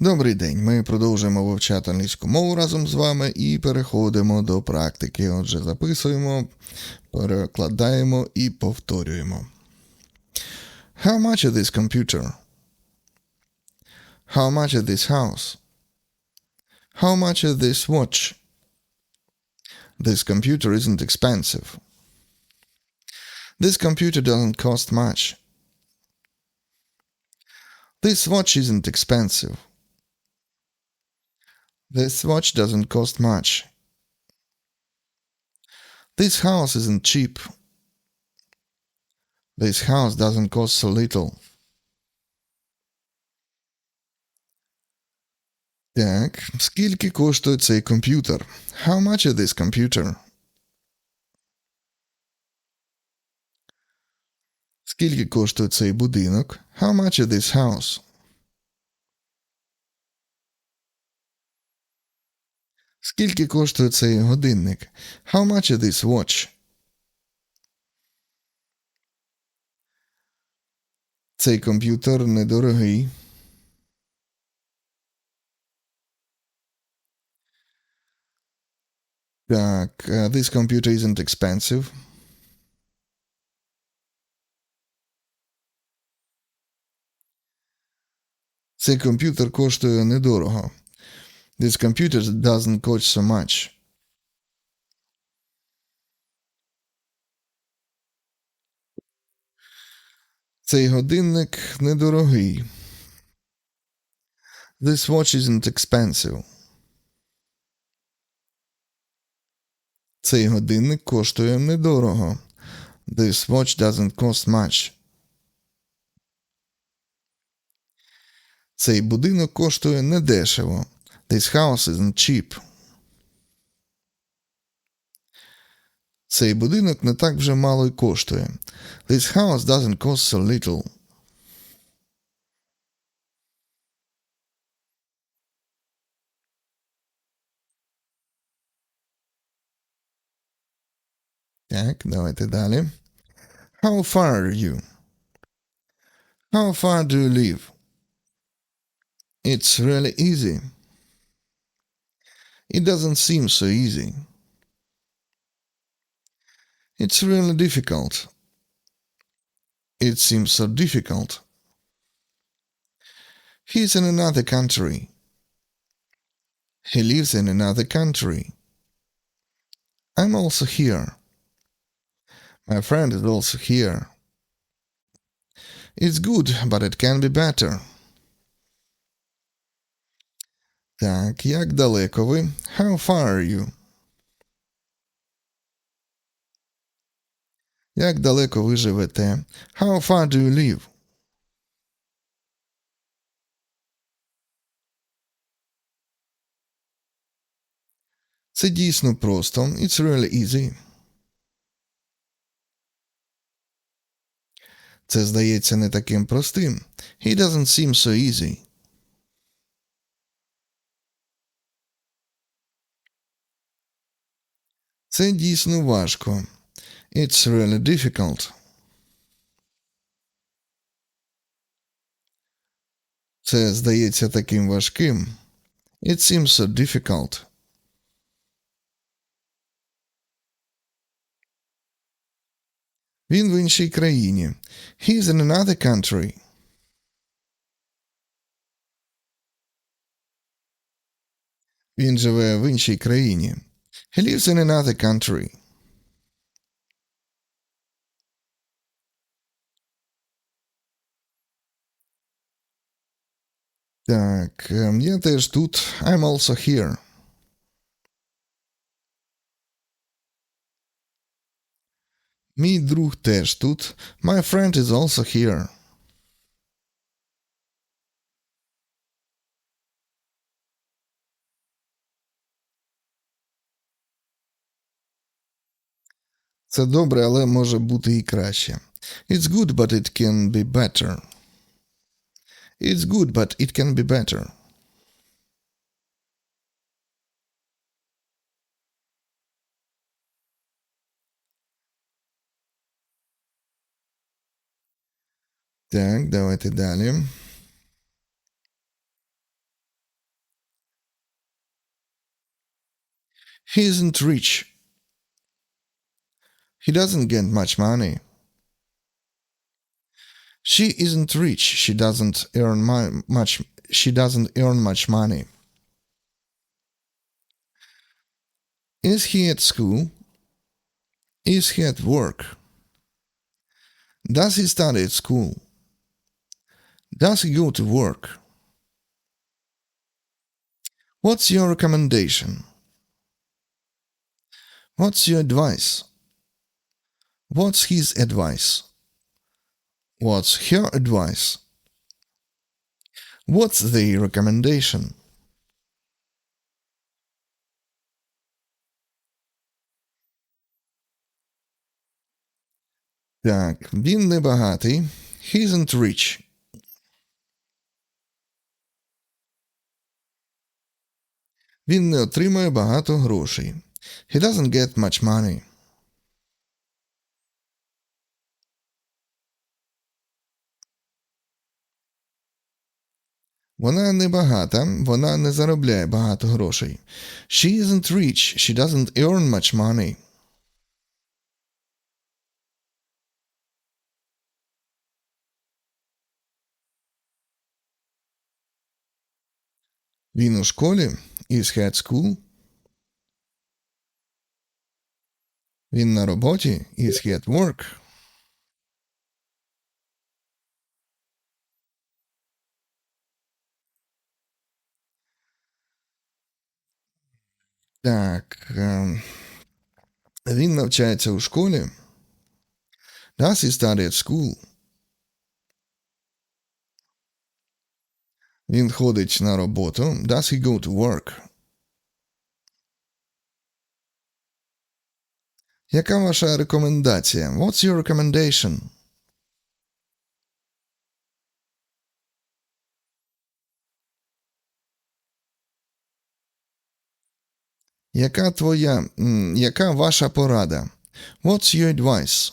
Добрий день. Ми продовжуємо вивчати англійську мову разом з вами і переходимо до практики. Отже, записуємо, перекладаємо і повторюємо. How much is this computer? How much is this house? How much is this watch? This computer isn't expensive. This computer doesn't cost much. This watch isn't expensive. This watch doesn't cost much. This house isn't cheap. This house doesn't cost so little. Так, скільки коштує цей комп'ютер? How much is this computer? Скільки коштує цей будинок? How much is this house? Скільки коштує цей годинник? How much is this watch? Цей комп'ютер недорогий. Так, uh, this computer isn't expensive. Цей комп'ютер коштує недорого. This computer doesn't cost so much. Цей годинник недорогий. This watch isn't expensive. Цей годинник коштує недорого. This watch doesn't cost much. Цей будинок коштує недешево. This house isn't cheap. Цей будинок не так вже мало й коштує. This house doesn't cost so little. Так, давайте далі. How far are you? How far do you live? It's really easy. It doesn't seem so easy. It's really difficult. It seems so difficult. He's in another country. He lives in another country. I'm also here. My friend is also here. It's good, but it can be better. Так, як далеко ви? How far are you? Як далеко ви живете? How far do you live? Це дійсно просто. It's really easy. Це здається не таким простим. He doesn't seem so easy. Це дійсно важко. It's really difficult. Це здається таким важким. It seems so difficult. Він в іншій країні. He's in another country. Він живе в іншій країні. He lives in another country. Так, ем, я теж тут. I'm also here. Мій друг теж тут. My friend is also here. Це добре, але може бути і краще. It's good, but it can be better. It's good, but it can be better. Так, давайте далі. He isn't rich. He doesn't get much money. She isn't rich. She doesn't earn mu- much. She doesn't earn much money. Is he at school? Is he at work? Does he study at school? Does he go to work? What's your recommendation? What's your advice? What's his advice? What's her advice? What's the recommendation? Так, він не багатий. He isn't rich. Він не отримує багато грошей. He doesn't get much money. Вона не багата, вона не заробляє багато грошей. She isn't rich, she doesn't earn much money. Він у школі? Is he at school? Він на роботі? Is he at work? Так. ем, Він навчається у школі. Does he study at school? Він ходить на роботу. Does he go to work? Яка ваша рекомендація? What's your recommendation? Яка твоя, яка ваша порада? What's your advice?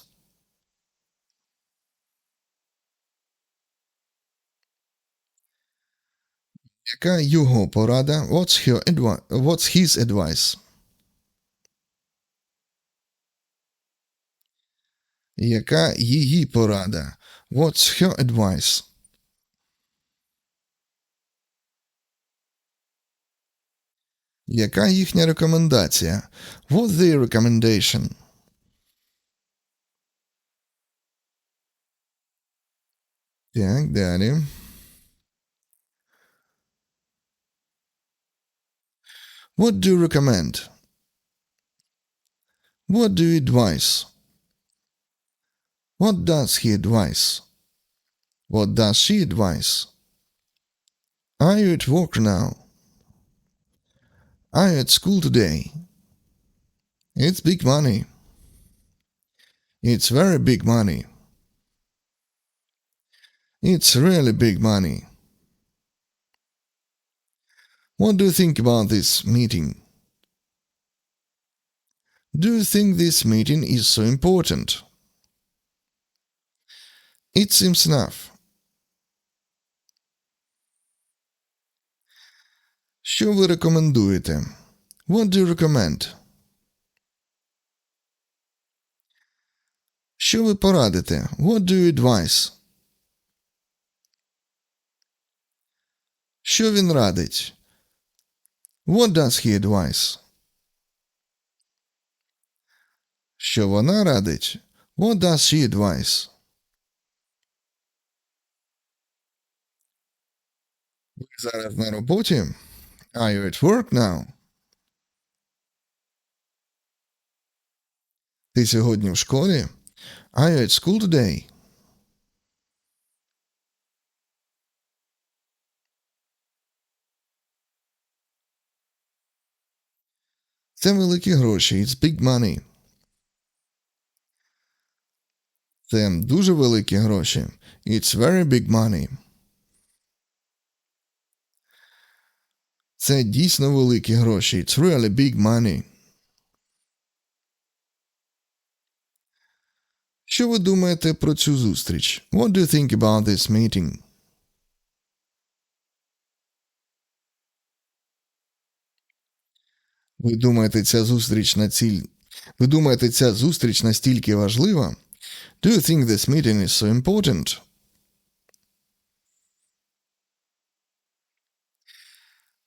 Яка його порада? What's, her advi- What's his advice? Яка її порада? What's her advice? Яка їхня рекомендація? What's their recommendation? Так, далі. What do you recommend? What do you advise? What does he advise? What does she advise? Are you at work now? Are had school today? It's big money. It's very big money. It's really big money. What do you think about this meeting? Do you think this meeting is so important? It seems enough. Що ви рекомендуєте? What do you recommend? Що ви порадите? What do you advise? Що він радить? What does he advise? Що вона радить? What does she advise? Ви зараз на роботі? Are you at work now? Ти сьогодні в школі? Are you at school today? Це великі гроші. It's big money. Це дуже великі гроші. It's very big money. Це дійсно великі гроші. It's really big money. Що ви думаєте про цю зустріч? What do you think about this meeting? Ви думаєте, ця зустріч на ціль... Ви думаєте, ця зустріч настільки важлива? Do you think this meeting is so important?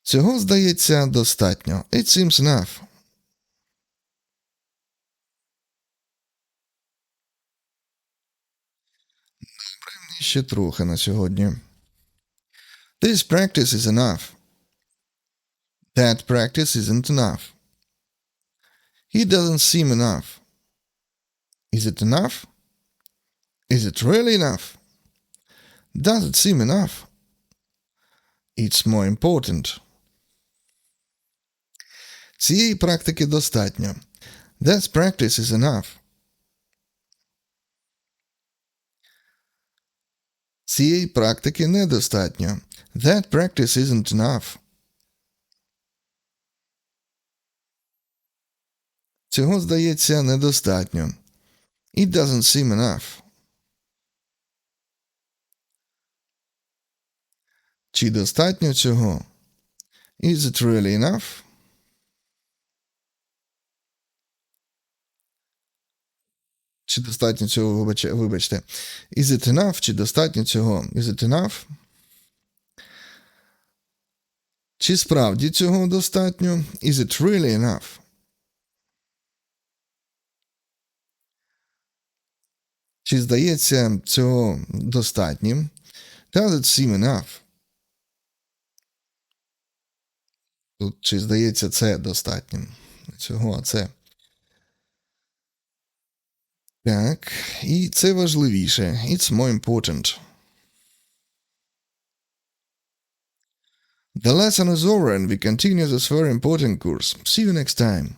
Цього, здається, достатньо. It seems enough. Добре, ще трохи на сьогодні. This practice is enough. That practice isn't enough. He doesn't seem enough. Is it enough? Is it really enough? Does it seem enough? It's more important. Цієї практики достатньо. That practice is enough. Цієї практики недостатньо. That practice isn't enough. Цього, здається, недостатньо. It doesn't seem enough. Чи достатньо цього? Is it really enough? Чи достатньо цього, вибачте. Is it enough? Чи достатньо цього? Is it enough? Чи справді цього достатньо? Is it really enough? Чи здається цього достатнім? Does it seem enough? Чи здається це достатнім? Цього, а це. Так, і це важливіше. It's more important. The lesson is over and we continue this very important course. See you next time.